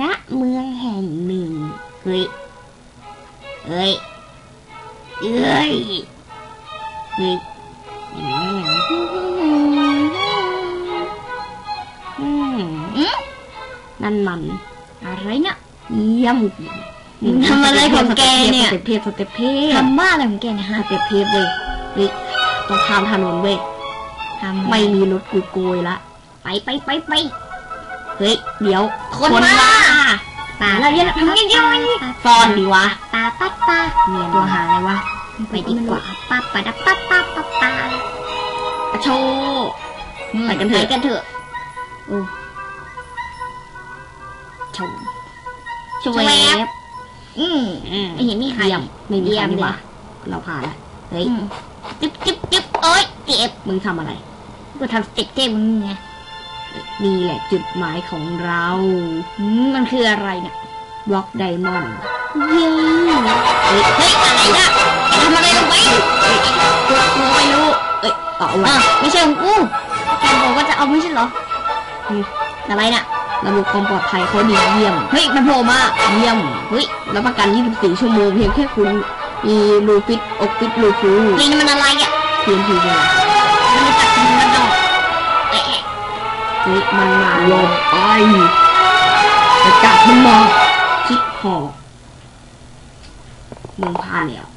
ณเมืองแห่งหนึ่ง เฮ้ย เฮ้ย เอ้ย เฮ้ยอืมอืมนั่นมัน อะไรเนี่ยเยี่ยมมึงทำอะไรของแกเนี่ยสเต็ปเทพสเต็ปเทพทำบ้าอะไรของแกเนะสฮะเต็ปเทพเว้ยเฮ้ยต้องข้ามถนนเว้ยทำไม่มีรถกุยกุยละ ไปไปไปไป เฮ้ย เดี๋ยวคนมาตาเราเรียกทำยังไงซ่อนดีวะตาปัดตาเนียนตัวหาอะไรวะไปดีกว่าป้าปะดับป้าป้าป้าป้าอะโชว์ไปกันเถไปอะกันเถอะโอ้โชว์โชว์แวแวบบอืมอืมไม่เห็นมีใครเยี่ยมไม่มีเยี่ใครยมดีกว่าเลยเราผ่านละเฮ้ยอืมจิ๊บจิ๊บจิ๊บโอ๊ยเจ็บมึงทำอะไร กูทำสเต็ปเจ็บมึงไง นี่แหละจุดหมายของเรา มันคืออะไรเนี่ยบล็อกไดมอนด์เย้เฮ้ยเฮ้ยอะไรนะทำอะไรลงไปกูกไม่รู้ เอ้ยต่ออะวะไม่ใช่ของกูแกบอกว่าจะเอาไม่ใช่เหรออะไรน่ะระบบความปลอดภัยเขาดีเยี่ยม เฮ้ย มันโผล่มา เยี่ยม เฮ้ย รับประกัน 24 ชั่วโมงเพียงแค่คุณ มีรูฟิตอกฟิตรูฟูนี่มันอะไรอะเพียงทีเดียว นี่มันมาลงไปไปจับมันมาคิดหอกมึงพลาดแล้ว